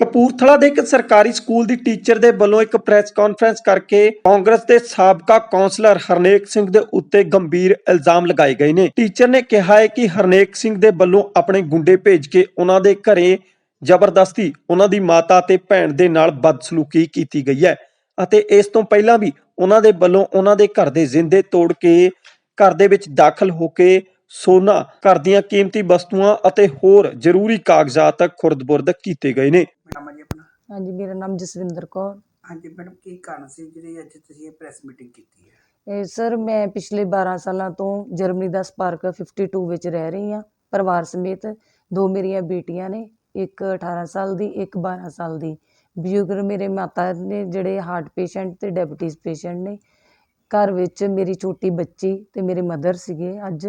ਕਪੂਰਥਲਾ ਦੇ ਇੱਕ ਸਰਕਾਰੀ ਸਕੂਲ ਦੀ ਟੀਚਰ ਦੇ ਵੱਲੋਂ ਇੱਕ ਪ੍ਰੈਸ ਕਾਨਫਰੰਸ ਕਰਕੇ ਕਾਂਗਰਸ ਦੇ ਸਾਬਕਾ ਕੌਂਸਲਰ ਹਰਨੇਕ ਸਿੰਘ ਦੇ ਉੱਤੇ ਗੰਭੀਰ ਇਲਜ਼ਾਮ ਲਗਾਏ ਗਏ ਨੇ। ਟੀਚਰ ਨੇ ਕਿਹਾ ਹੈ ਕਿ ਹਰਨੇਕ ਸਿੰਘ ਦੇ ਵੱਲੋਂ ਆਪਣੇ ਗੁੰਡੇ ਭੇਜ ਕੇ ਉਹਨਾਂ ਦੇ ਘਰੇ ਜ਼ਬਰਦਸਤੀ ਉਹਨਾਂ ਦੀ ਮਾਤਾ ਤੇ ਭੈਣ ਦੇ ਨਾਲ ਬਦਸਲੂਕੀ ਕੀਤੀ ਗਈ ਹੈ ਅਤੇ ਇਸ ਤੋਂ ਪਹਿਲਾਂ ਵੀ ਉਹਨਾਂ ਦੇ ਵੱਲੋਂ ਉਹਨਾਂ ਦੇ ਘਰ ਦੇ ਜ਼ਿੰਦੇ ਤੋੜ ਕੇ ਘਰ ਦੇ ਵਿੱਚ ਦਾਖਲ ਹੋ ਕੇ ਸੋਨਾ ਘਰ ਦੀਆਂ ਕੀਮਤੀ ਵਸਤੂਆਂ ਅਤੇ ਹੋਰ ਜ਼ਰੂਰੀ ਕਾਗਜ਼ਾਤ ਖੁਰਦ-ਬੁਰਦ ਕੀਤੇ ਗਏ ਨੇ। ਹਾਂਜੀ ਮੇਰਾ ਨਾਮ ਜਸਵਿੰਦਰ ਕੌਰ। ਹਾਂਜੀ ਮੈਡਮ ਕੀ ਕਾਰਨ ਸੀ ਜਿਹੜੀ ਅੱਜ ਤੁਸੀਂ ਇਹ ਪ੍ਰੈਸ ਮੀਟਿੰਗ ਕੀਤੀ ਹੈ? ਇਹ ਸਰ ਮੈਂ ਪਿਛਲੇ 12 ਸਾਲਾਂ ਤੋਂ ਜਰਮਨੀ ਦਾ ਸਪਾਰਕ 52 ਵਿੱਚ ਰਹਿ ਰਹੀ ਹਾਂ ਪਰਿਵਾਰ ਸਮੇਤ ਦੋ ਮੇਰੀਆਂ ਬੇਟੀਆਂ ਨੇ ਇੱਕ 18 ਸਾਲ ਦੀ ਇੱਕ 12 ਸਾਲ ਦੀ। ਬਜ਼ੁਰਗ ਮੇਰੇ ਮਾਤਾ ਨੇ ਜਿਹੜੇ ਹਾਰਟ ਪੇਸ਼ੈਂਟ ਤੇ ਡਾਇਬੀਟੀਜ਼ ਪੇਸ਼ੈਂਟ ਨੇ ਘਰ ਵਿੱਚ ਮੇਰੀ ਛੋਟੀ ਬੱਚੀ ਤੇ ਮੇਰੇ ਮਦਰ ਸੀਗੇ ਅੱਜ।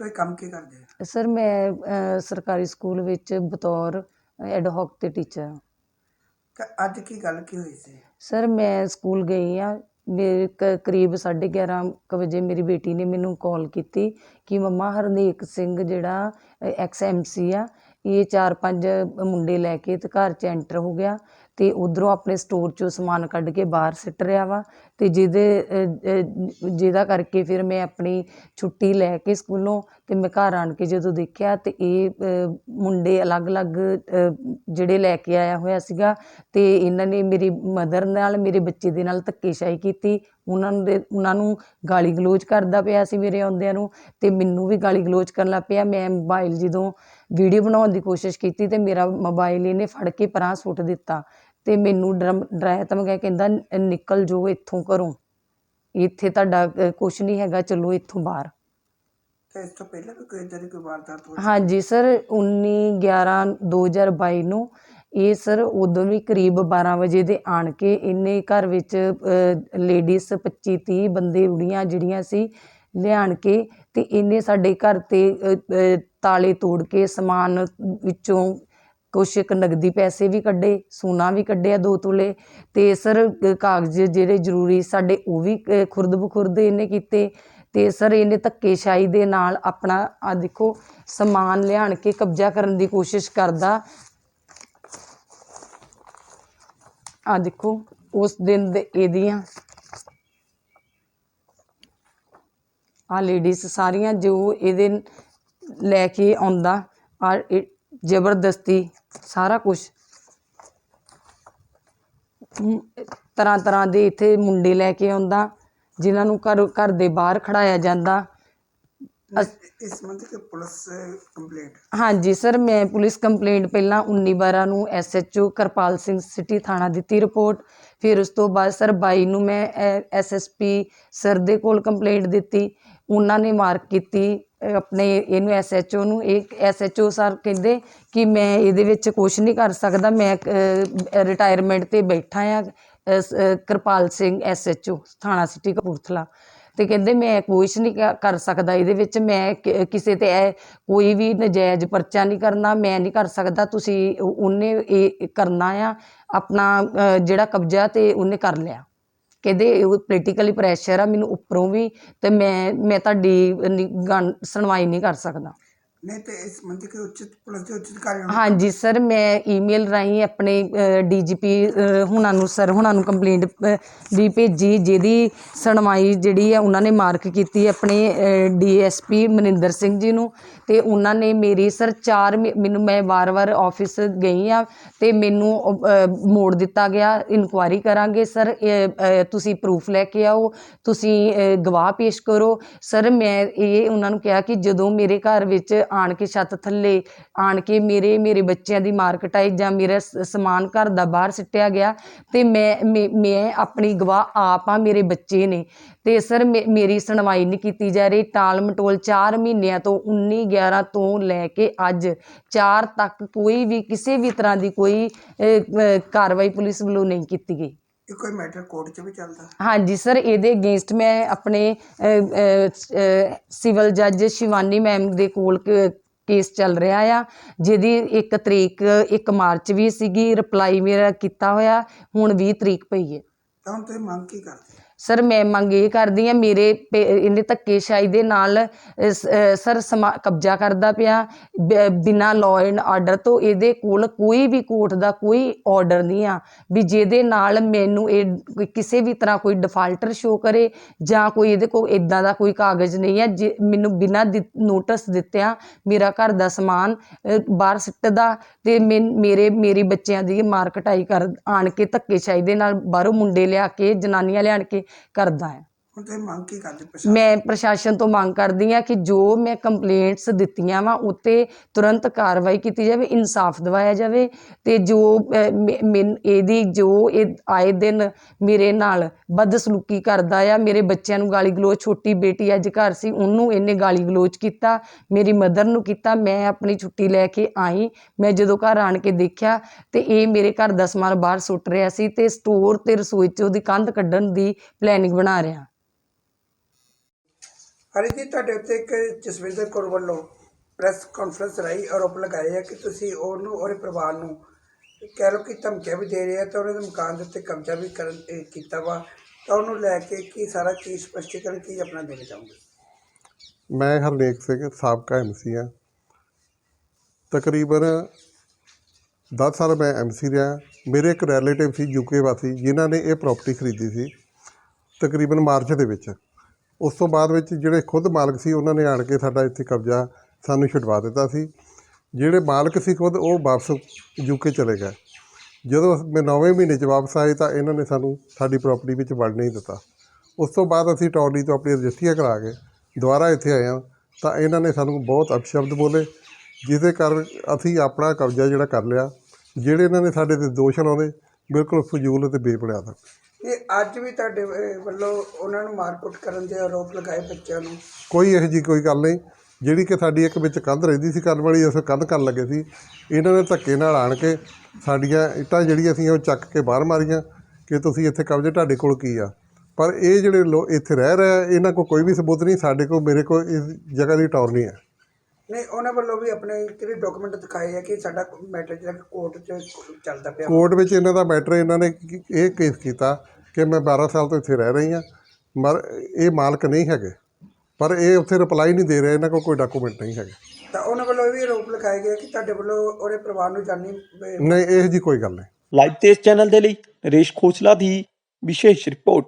ਤੁਸੀਂ ਕੰਮ ਕੀ ਕਰਦੇ ਹੋ? ਸਰ ਮੈਂ ਸਰਕਾਰੀ ਸਕੂਲ ਵਿੱਚ ਬਤੌਰ ਐਡ ਹੌਕ ਤੇ ਟੀਚਰ ਹਾਂ। ਤਾਂ ਅੱਜ ਕੀ ਗੱਲ ਕੀ ਹੋਈ ਸੀ? ਸਰ, ਮੈਂ ਸਕੂਲ ਗਈ ਆ ਮੇਰੇ ਕ- ਕਰੀਬ 11:30 ਕੁ ਵਜੇ ਮੇਰੀ ਬੇਟੀ ਨੇ ਮੈਨੂੰ ਕਾਲ ਕੀਤੀ ਕਿ ਮੰਮਾ ਹਰਨੇਕ ਸਿੰਘ ਜਿਹੜਾ ਐਕਸ ਐਮਸੀ ਆ, ਇਹ ਚਾਰ ਪੰਜ ਮੁੰਡੇ ਲੈ ਕੇ ਤੇ ਘਰ ਚ ਐਂਟਰ ਹੋ ਗਿਆ। ਅਤੇ ਉੱਧਰੋਂ ਆਪਣੇ ਸਟੋਰ ਚੋਂ ਸਮਾਨ ਕੱਢ ਕੇ ਬਾਹਰ ਸਿੱਟ ਰਿਹਾ ਵਾ ਅਤੇ ਜਿਹਦੇ ਜਿਹਦਾ ਕਰਕੇ ਫਿਰ ਮੈਂ ਆਪਣੀ ਛੁੱਟੀ ਲੈ ਕੇ ਸਕੂਲੋਂ ਅਤੇ ਮੈਂ ਘਰ ਆਣ ਕੇ ਜਦੋਂ ਦੇਖਿਆ ਤਾਂ ਇਹ ਮੁੰਡੇ ਅਲੱਗ-ਅਲੱਗ ਜਿਹੜੇ ਲੈ ਕੇ ਆਇਆ ਹੋਇਆ ਸੀਗਾ ਅਤੇ ਇਹਨਾਂ ਨੇ ਮੇਰੀ ਮਦਰ ਨਾਲ, ਮੇਰੇ ਬੱਚੇ ਦੇ ਨਾਲ ਧੱਕੇਸ਼ਾਹੀ ਕੀਤੀ। ਉਹਨਾਂ ਦੇ, ਉਹਨਾਂ ਨੂੰ ਗਾਲੀ ਗਲੋਚ ਕਰਦਾ ਪਿਆ ਸੀ ਮੇਰੇ ਆਉਂਦਿਆਂ ਨੂੰ ਅਤੇ ਮੈਨੂੰ ਵੀ ਗਾਲੀ ਗਲੋਚ ਕਰਨ ਲੱਗ ਪਿਆ। ਮੈਂ ਮੋਬਾਈਲ ਜਦੋਂ ਵੀਡੀਓ ਬਣਾਉਣ ਦੀ ਕੋਸ਼ਿਸ਼ ਕੀਤੀ ਤੇ ਮੇਰਾ ਮੋਬਾਈਲ ਇਹਨੇ ਫੜ ਕੇ ਪਰਾਂ ਸੁੱਟ ਦਿੱਤਾ। ਤੇ ਮੈਨੂੰ ਡਰਮ ਡਰਾਇਆ ਧਮਕਾਇਆ ਕਹਿੰਦਾ "ਨ- ਨਿਕਲ ਜੋ ਇੱਥੋਂ ਘਰੋਂ। ਇੱਥੇ ਤੁਹਾਡਾ ਕੁਛ ਨਹੀਂ ਹੈਗਾ ਚਲੋ ਇੱਥੋਂ ਬਾਹਰ। ਤੇ ਇਸ ਤੋਂ ਪਹਿਲਾਂ ਵੀ ਕੋਈ ਇਦਾਂ ਦੀ ਕੋਈ ਵਾਰਦਾਤ ਹੋਈ ਹਾਂਜੀ ਸਰ 19 11 2022 ਨੂੰ ਇਹ ਸਰ ਉਦੋਂ ਵੀ ਕਰੀਬ 12 ਵਜੇ ਦੇ ਆਣ ਕੇ ਇਹਨੇ ਘਰ ਵਿੱਚ ਲੇਡੀਜ਼ 25 30 ਬੰਦੇ ਉੜੀਆਂ ਜਿਹੜੀਆਂ ਸੀ ਲਿਆਣ ਕੇ ਤੇ ਇਹਨੇ ਸਾਡੇ ਘਰ ਤੇ ਤਾਲੇ ਤੋੜ ਕੇ ਸਮਾਨ ਵਿੱਚੋਂ ਕੁਛ ਕੁ ਨਗਦੀ ਪੈਸੇ ਵੀ ਕੱਢੇ, ਸੋਨਾ ਵੀ ਕੱਢਿਆ ਦੋ ਤੋਲੇ ਅਤੇ ਸਰ ਕਾਗਜ਼ ਜਿਹੜੇ ਜ਼ਰੂਰੀ ਸਾਡੇ ਉਹ ਵੀ ਖੁਰਦ ਬਖੁਰਦ ਇਹਨੇ ਕੀਤੇ ਅਤੇ ਸਰ ਇਹਨੇ ਧੱਕੇਸ਼ਾਹੀ ਦੇ ਨਾਲ ਆਪਣਾ ਆਹ ਦੇਖੋ, ਸਮਾਨ ਲਿਆਣ ਕੇ ਕਬਜ਼ਾ ਕਰਨ ਦੀ ਕੋਸ਼ਿਸ਼ ਕਰਦਾ। ਆਹ ਦੇਖੋ, ਉਸ ਦਿਨ ਦੇ ਇਹਦੀਆਂ ਆ ਲੇਡੀਜ਼ ਸਾਰੀਆਂ ਜੋ ਇਹਦੇ ਲੈ ਕੇ ਆਉਂਦਾ, ਆ ਜ਼ਬਰਦਸਤੀ ਸਾਰਾ ਕੁਝ ਤਰ੍ਹਾਂ ਤਰ੍ਹਾਂ ਦੇ ਇੱਥੇ ਮੁੰਡੇ ਲੈ ਕੇ ਆਉਂਦਾ ਜਿਨ੍ਹਾਂ ਨੂੰ ਘਰ ਘਰ ਦੇ ਬਾਹਰ ਖੜਾਇਆ ਜਾਂਦਾ। ਇਸ ਸੰਬੰਧ ਪੁਲਿਸ ਕੰਪਲੇਂਟ। ਹਾਂਜੀ ਸਰ ਮੈਂ ਪੁਲਿਸ ਕੰਪਲੇਂਟ ਪਹਿਲਾਂ 19 12 ਨੂੰ ਐਸਐਚਓ ਕਰਪਾਲ ਸਿੰਘ ਸਿਟੀ ਥਾਣਾ ਦਿੱਤੀ ਰਿਪੋਰਟ। ਫਿਰ ਉਸ ਤੋਂ ਬਾਅਦ ਸਰ 22 ਨੂੰ ਮੈਂ ਐਸਐਸਪੀ ਸਰ ਦੇ ਕੋਲ ਕੰਪਲੇਂਟ ਦਿੱਤੀ। ਉਹਨਾਂ ਨੇ ਮਾਰਕ ਕੀਤੀ। ਆਪਣੇ ਇਹਨੂੰ ਐਸਐਚਓ ਨੂੰ ਇਹ ਐਸ ਐੱਚ ਓ ਸਰ ਕਹਿੰਦੇ ਕਿ ਮੈਂ ਇਹਦੇ ਵਿੱਚ ਕੁਛ ਨਹੀਂ ਕਰ ਸਕਦਾ ਮੈਂ ਰਿਟਾਇਰਮੈਂਟ ਤੇ ਬੈਠਾ ਆ ਕਿਰਪਾਲ ਸਿੰਘ ਅ, ਕਿਰਪਾਲ ਓ ਥਾਣਾ ਸਿਟੀ ਕਪੂਰਥਲਾ। ਅਤੇ ਕਹਿੰਦੇ ਮੈਂ ਕੁਛ ਨਹੀਂ ਕ- ਕਰ ਸਕਦਾ ਇਹਦੇ ਵਿੱਚ ਮੈਂ ਕਿਸੇ ਤੇ ਕੋਈ ਵੀ ਨਜਾਇਜ਼ ਪਰਚਾ ਨਹੀਂ ਕਰਨਾ ਮੈਂ ਨਹੀਂ ਕਰ ਸਕਦਾ ਤੁਸੀਂ ਉਹਨੇ ਇਹ ਕਰਨਾ ਆ ਆਪਣਾ ਜਿਹੜਾ ਕਬਜ਼ਾ ਅਤੇ ਉਹਨੇ ਕਰ ਲਿਆ। ਕਹਿੰਦੇ ਉਹ ਪੋਲੀਟੀਕਲੀ ਪ੍ਰੈਸ਼ਰ ਆ, ਮੈਨੂੰ ਉੱਪਰੋਂ ਵੀ ਅਤੇ ਮੈਂ ਮੈਂ ਤੁਹਾਡੀ ਨੀ- ਗਣ- ਸੁਣਵਾਈ ਨਹੀਂ ਕਰ ਸਕਦਾ। ਨਹੀਂ ਤੇ ਇਸ ਸੰਬੰਧ ਵਿੱਚ ਉੱਚਿਤ, ਪੁਲਿਸ ਦੇ ਉੱਚ ਅਧਿਕਾਰੀਆਂ ਨੂੰ ਹਾਂਜੀ, ਸਰ, ਮੈਂ ਈਮੇਲ ਰਾਹੀਂ ਆਪਣੇ ਡੀਜੀਪੀ ਹੁਣਾਂ ਨੂੰ, ਸਰ ਹੁਣਾਂ ਨੂੰ ਕੰਪਲੇਂਟ ਵੀ ਭੇਜੀ, ਜਿਹਦੀ ਸੁਣਵਾਈ ਜਿਹੜੀ ਆ ਉਹਨਾਂ ਨੇ ਮਾਰਕ ਕੀਤੀ ਆਪਣੇ ਡੀਐਸਪੀ ਮਨਿੰਦਰ ਸਿੰਘ ਜੀ ਨੂੰ ਤੇ ਉਹਨਾਂ ਨੇ ਮੇਰੀ, ਸਰ, ਚਾਰ ਮੈਨੂੰ ਮੈਂ ਵਾਰ-ਵਾਰ ਆਫਿਸ ਗਈ ਆ ਤੇ ਮੈਨੂੰ ਮੋੜ ਦਿੱਤਾ ਗਿਆ। ਇਨਕੁਆਇਰੀ ਕਰਾਂਗੇ, ਸਰ ਤੁਸੀਂ ਪ੍ਰੂਫ ਲੈ ਕੇ ਆਓ, ਤੁਸੀਂ ਗਵਾਹ ਪੇਸ਼ ਕਰੋ। ਸਰ, ਮੈਂ ਇਹ ਉਹਨਾਂ ਨੂੰ ਕਿਹਾ ਕਿ ਜਦੋਂ ਮੇਰੇ ਘਰ ਵਿੱਚ ਆਣ ਕੇ ਛੱਤ ਥੱਲੇ, ਆਣ ਕੇ ਮੇਰੇ ਮੇਰੇ ਬੱਚਿਆਂ ਦੀ ਮਾਰ ਮਾਰਕਟਾਈ ਜਾਂ ਮੇਰਾ ਸ- ਸਮਾਨ ਘਰ ਦਾ ਬਾਹਰ ਸਿੱਟਿਆ ਗਿਆ ਅਤੇ ਮੈਂ, ਮੈਂ- ਮੈਂ ਆਪਣੀ ਗਵਾਹ ਆਪ ਹਾਂ, ਮੇਰੇ ਬੱਚੇ ਨੇ। ਅਤੇ ਸਰ, ਮੇ- ਮੇਰੀ ਸੁਣਵਾਈ ਨਹੀਂ ਕੀਤੀ ਜਾ ਰਹੀ। ਟਾਲ ਮਟੋਲ ਚਾਰ ਮਹੀਨਿਆਂ ਤੋਂ 19 11 ਤੋਂ ਲੈ ਕੇ ਅੱਜ ਚਾਰ ਤੱਕ ਕੋਈ ਵੀ, ਕਿਸੇ ਵੀ ਤਰ੍ਹਾਂ ਦੀ ਕੋਈ ਕਾਰਵਾਈ ਪੁਲਿਸ ਵੱਲੋਂ ਨਹੀਂ ਕੀਤੀ ਗਈ। ਇਹ ਕੋਈ ਮੈਟਰ ਕੋਰਟ 'ਚ ਵੀ ਚੱਲਦਾ। ਹਾਂਜੀ ਸਰ ਇਹਦੇ ਅਗੇਂਸਟ ਮੈਂ ਆਪਣੇ ਸਿਵਲ ਜੱਜ ਸ਼ਿਵਾਨੀ ਮੈਮ ਦੇ ਕੋਲ ਕੇਸ ਚੱਲ ਰਿਹਾ ਆ। ਜਿਹਦੀ ਇੱਕ ਤਰੀਕ 1 ਮਾਰਚ ਵੀ ਸੀਗੀ ਰਿਪਲਾਈ ਮੇਰਾ ਕੀਤਾ ਹੋਇਆ ਹੁਣ 20 ਤਰੀਕ ਪਈ ਹੈ। ਤਾਂ ਹੁਣ ਤੁਸੀਂ ਮੰਗ ਕੀ ਕਰਦੇ? ਸਰ, ਮੈਂ ਮੰਗ ਇਹ ਕਰਦੀ ਹਾਂ, ਮੇਰੇ ਪੇ- ਇਹਨੇ ਧੱਕੇਸ਼ਾਹੀ ਦੇ ਨਾਲ ਸ- ਸਰ, ਸਮਾ, ਕਬਜ਼ਾ ਕਰਦਾ ਪਿਆ। ਬ- ਬਿਨਾਂ ਲਾਅ ਐਂਡ ਆਰਡਰ ਤੋਂ ਇਹਦੇ ਕੋਲ ਕੋਈ ਵੀ ਕੋਰਟ ਦਾ ਕੋਈ ਆਰਡਰ ਨਹੀਂ ਆ। ਵੀ ਜਿਹਦੇ ਨਾਲ ਮੈਨੂੰ ਇਹ ਕਿਸੇ ਵੀ ਤਰ੍ਹਾਂ ਕੋਈ ਡਿਫਾਲਟਰ ਸ਼ੋ ਕਰੇ ਜਾਂ ਕੋਈ ਇਹਦੇ ਕੋਲ ਇੱਦਾਂ ਦਾ ਕੋਈ ਕਾਗਜ਼ ਨਹੀਂ ਹੈ ਜੇ ਮੈਨੂੰ ਬਿਨਾਂ ਨੋਟਿਸ ਦਿੱਤਿਆਂ ਮੇਰਾ ਘਰ ਦਾ ਸਮਾਨ ਬਾਹਰ ਸਿੱਟਦਾ ਅਤੇ ਮੇ ਮੇਰੇ ਮੇਰੇ ਬੱਚਿਆਂ ਦੀ ਮਾਰ ਕਟਾਈ ਕਰ, ਆਣ ਕੇ ਧੱਕੇਸ਼ਾਹੀ ਦੇ ਨਾਲ ਬਾਹਰੋਂ ਮੁੰਡੇ ਲਿਆ ਕੇ, ਜਨਾਨੀਆਂ ਲਿਆਣ ਕੇ ਕਰਦਾ ਹੈ। ਹੁਣ ਤੁਸੀਂ ਮੰਗ ਕੀ ਕਰਦੇ ਪ੍ਰਸ਼ਾਸਨ ਮੈਂ ਪ੍ਰਸ਼ਾਸਨ ਤੋਂ ਮੰਗ ਕਰਦੀ ਹਾਂ ਕਿ ਜੋ ਮੈਂ ਕੰਪਲੇਂਟਸ ਦਿੱਤੀਆਂ ਵਾ ਉੱਤੇ ਤੁਰੰਤ ਕਾਰਵਾਈ ਕੀਤੀ ਜਾਵੇ ਇਨਸਾਫ ਦਿਵਾਇਆ ਜਾਵੇ ਤੇ ਜੋ ਅਹ, ਮੈ- ਮੈਨ- ਇਹਦੀ ਜੋ ਇਹ ਆਏ ਦਿਨ ਮੇਰੇ ਨਾਲ ਬਦਸਲੂਕੀ ਕਰਦਾ ਆ ਮੇਰੇ ਬੱਚਿਆਂ ਨੂੰ ਗਾਲੀ ਗਲੋਚ ਛੋਟੀ ਬੇਟੀ ਅੱਜ ਘਰ ਸੀ ਉਹਨੂੰ ਇਹਨੇ ਗਾਲੀ ਗਲੋਚ ਕੀਤਾ ਮੇਰੀ ਮਦਰ ਨੂੰ ਕੀਤਾ ਮੈਂ ਆਪਣੀ ਛੁੱਟੀ ਲੈ ਕੇ ਆਈ ਮੈਂ ਜਦੋਂ ਘਰ ਆਣ ਕੇ ਦੇਖਿਆ ਤੇ ਇਹ ਮੇਰੇ ਘਰ ਦਾ ਸਮਾਨ ਬਾਹਰ ਸੁੱਟ ਰਿਹਾ ਸੀ ਤੇ ਸਟੋਰ ਤੇ ਰਸੋਈ 'ਚ ਉਹਦੀ ਕੰਧ ਕੱਢਣ ਦੀ ਪਲੈਨਿੰਗ ਬਣਾ ਰਿਹਾ। ਹਰੀ ਜੀ ਤੁਹਾਡੇ ਉੱਤੇ ਇੱਕ ਜਸਵਿੰਦਰ ਕੌਰ ਵੱਲੋਂ ਪ੍ਰੈਸ ਕਾਨਫਰੰਸ ਰਾਹੀਂ ਆਰੋਪ ਲਗਾਏ ਆ ਕਿ ਤੁਸੀਂ ਉਹਨੂੰ, ਉਹਦੇ ਪਰਿਵਾਰ ਨੂੰ ਕਹਿ ਲਓ ਕਿ ਧਮਕੀਆਂ ਵੀ ਦੇ ਰਹੇ ਆ ਤਾਂ ਉਹਨਾਂ ਦੇ ਮਕਾਨ ਦੇ ਉੱਤੇ ਕਬਜ਼ਾ ਵੀ ਕਰਨ, ਇਹ ਕੀਤਾ ਵਾ। ਤਾਂ ਉਹਨੂੰ ਲੈ ਕੇ ਕੀ ਸਾਰਾ ਕੀ ਸਪਸ਼ਟੀਕਰਨ ਕੀ ਆਪਣਾ ਦੇਣਾ ਚਾਹੁੰਦੇ ਮੈਂ ਹਰਨੇਕ ਸਿੰਘ, ਸਾਬਕਾ ਐਮਸੀ ਹਾਂ ਤਕਰੀਬਨ 10 ਸਾਲ ਮੈਂ ਐਮਸੀ ਰਿਹਾ। ਮੇਰੇ ਇੱਕ ਰਿਲੇਟਿਵ ਸੀ ਯੂਕੇ ਵਾਸੀ, ਜਿਨ੍ਹਾਂ ਨੇ ਇਹ ਪ੍ਰਾਪਰਟੀ ਖਰੀਦੀ ਸੀ ਤਕਰੀਬਨ ਮਾਰਚ ਦੇ ਵਿੱਚ। ਉਸ ਤੋਂ ਬਾਅਦ ਵਿੱਚ ਜਿਹੜੇ ਖੁਦ ਮਾਲਕ ਸੀ, ਉਹਨਾਂ ਨੇ ਆਣ ਕੇ ਸਾਡਾ ਇੱਥੇ ਕਬਜ਼ਾ ਸਾਨੂੰ ਛੁਡਵਾ ਦਿੱਤਾ ਸੀ। ਜਿਹੜੇ ਮਾਲਕ ਸੀ ਖੁਦ, ਉਹ ਵਾਪਸ ਯੂਕੇ ਚਲੇ ਗਏ। ਜਦੋਂ ਮੈਂ ਨੌਵੇਂ ਮਹੀਨੇ 'ਚ ਵਾਪਸ ਆਏ ਤਾਂ ਇਹਨਾਂ ਨੇ ਸਾਨੂੰ ਸਾਡੀ ਪ੍ਰਾਪਰਟੀ ਵਿੱਚ ਵੜ ਨਹੀਂ ਦਿੱਤਾ। ਉਸ ਤੋਂ ਬਾਅਦ ਅਸੀਂ ਟੌਲੀ ਤੋਂ ਆਪਣੀ ਰਜਿਸਟਰੀਆਂ ਕਰਾ ਕੇ ਦੁਬਾਰਾ ਇੱਥੇ ਆਏ ਹਾਂ ਤਾਂ ਇਹਨਾਂ ਨੇ ਸਾਨੂੰ ਬਹੁਤ ਅਪਸ਼ਬਦ ਬੋਲੇ, ਜਿਹਦੇ ਕਾਰਨ ਅਸੀਂ ਆਪਣਾ ਕਬਜ਼ਾ ਜਿਹੜਾ ਕਰ ਲਿਆ, ਜਿਹੜੇ ਇਹਨਾਂ ਨੇ ਸਾਡੇ ਤੇ ਦੋਸ਼ ਲਾਉਂਦੇ, ਬਿਲਕੁਲ ਫਜ਼ੂਲ ਅਤੇ ਬੇਬੁਨਿਆਦ ਇਹ ਅੱਜ ਵੀ ਤੁਹਾਡੇ ਵੱਲੋਂ ਉਹਨਾਂ ਨੂੰ ਮਾਰਕੁੱਟ ਕਰਨ ਦੇ ਆਰੋਪ ਲਗਾਏ ਬੱਚਿਆਂ ਨੂੰ? ਕੋਈ ਇਹੋ ਜਿਹੀ ਕੋਈ ਗੱਲ ਨਹੀਂ। ਜਿਹੜੀ ਕਿ ਸਾਡੀ ਇੱਕ ਵਿੱਚ ਕੰਧ ਰਹਿੰਦੀ ਸੀ ਕਰਨ ਵਾਲੀ ਅਸੀਂ ਕੰਧ ਕਰਨ ਲੱਗੇ ਸੀ। ਇਹਨਾਂ ਨੇ ਧੱਕੇ ਨਾਲ ਆਣ ਕੇ ਸਾਡੀਆਂ ਇੱਟਾਂ ਜਿਹੜੀਆਂ ਸੀ ਉਹ ਚੱਕ ਕੇ ਬਾਹਰ ਮਾਰੀਆਂ ਕਿ ਤੁਸੀਂ ਇੱਥੇ ਕਬਜ਼ੇ ਤੁਹਾਡੇ ਕੋਲ ਕੀ ਆ? ਪਰ ਇਹ ਜਿਹੜੇ ਲੋ ਇੱਥੇ ਰਹਿ ਰਹੇ ਆ ਇਹਨਾਂ ਕੋਲ ਕੋਈ ਵੀ ਸਬੂਤ ਨਹੀਂ ਸਾਡੇ ਕੋਲ ਮੇਰੇ ਕੋਲ ਇਸ ਜਗ੍ਹਾ ਦੀ ਟੌਰ ਨਹੀਂ ਹੈ। ਨਹੀਂ ਉਹਨਾਂ ਵੱਲੋਂ ਵੀ ਆਪਣੇ ਕਿਹੜੇ ਡਾਕੂਮੈਂਟ ਦਿਖਾਏ ਆ ਕਿ ਸਾਡਾ ਮੈਟਰ ਜਿਹੜਾ ਕੋਰਟ 'ਚ ਚੱਲਦਾ ਪਿਆ। ਕੋਰਟ ਵਿੱਚ ਇਹਨਾਂ ਦਾ ਮੈਟਰ ਇਹਨਾਂ ਨੇ ਇਹ ਕੇਸ ਕੀਤਾ ਕਿ ਮੈਂ 12 ਸਾਲ ਤੋਂ ਇੱਥੇ ਰਹਿ ਰਹੀ ਹਾਂ ਮਰ ਇਹ ਮਾਲਕ ਨਹੀਂ ਹੈਗੇ। ਪਰ ਇਹ ਉੱਥੇ ਰਿਪਲਾਈ ਨਹੀਂ ਦੇ ਰਹੇ ਇਹਨਾਂ ਕੋਲ ਕੋਈ ਡਾਕੂਮੈਂਟ ਨਹੀਂ ਹੈਗੇ। ਤਾਂ ਉਹਨਾਂ ਵੱਲੋਂ ਇਹ ਵੀ ਆਰੋਪ ਲਗਾਏ ਗਏ ਕਿ ਤੁਹਾਡੇ ਵੱਲੋਂ ਉਹਦੇ ਪਰਿਵਾਰ ਨੂੰ ਜਾਨੀ ਅਹ, ਨਹੀਂ ਇਹੋ ਜਿਹੀ ਕੋਈ ਗੱਲ ਨਹੀਂ। ਲਾਈਵ ਤੇਜ਼ ਚੈਨਲ ਦੇ ਲਈ ਨਰੇਸ਼ ਖੋਸਲਾ ਦੀ ਵਿਸ਼ੇਸ਼ ਰਿਪੋਰਟ।